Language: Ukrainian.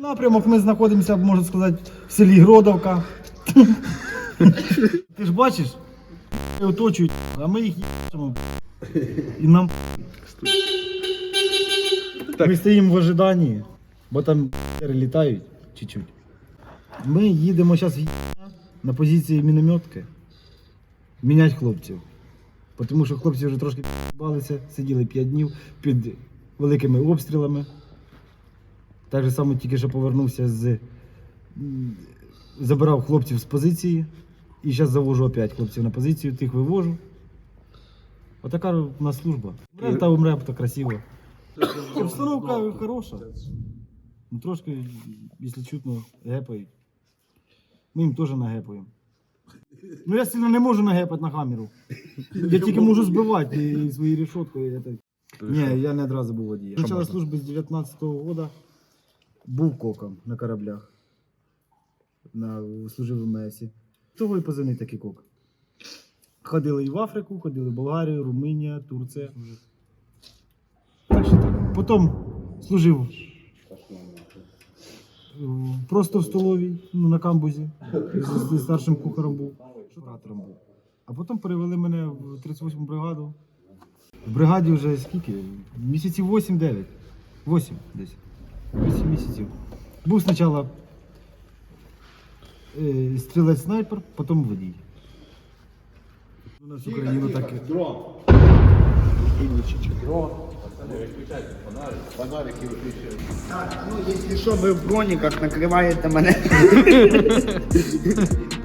Напрямок ми знаходимося, можна сказати, в селі Гродовка. Ти ж бачиш, оточують, а ми їх їбачимо. І нам. Ми стоїмо в ожиданні, бо там літають чуть-чуть. Ми їдемо зараз на позиції мінометки міняти хлопців. Тому що хлопці вже трошки балися, сиділи 5 днів під великими обстрілами. Так же само тільки що повернувся з. Забирав хлопців з позиції. І зараз завожу опять хлопців на позицію, тих вивожу. Отака у нас служба. Умрем та умрем, то красиво. Обстановка хороша. Ну, трошки, якщо чутно, гепають. Ми їм теж нагепаємо. Ну я сильно не можу нагепати на камеру. Я тільки можу збивати і свої решетки. Ні, я не одразу був водієм. Почала служби з 19-го року. Був коком на кораблях. На, служив в МСі. Того і позивний такий кок. Ходили і в Африку, ходили в Болгарію, Румунія, Турція. Так. Потім служив просто в столовій, ну, на камбузі. З, з старшим кухарем був, оператором був. А потім перевели мене в 38-му бригаду. В бригаді вже скільки? Місяців 8-9. 8 десь. 8 місяців. Був спочатку е, стрілець снайпер, потім водій. У нас Україну так. і- Ну, якщо ви в броніках накриваєте мене.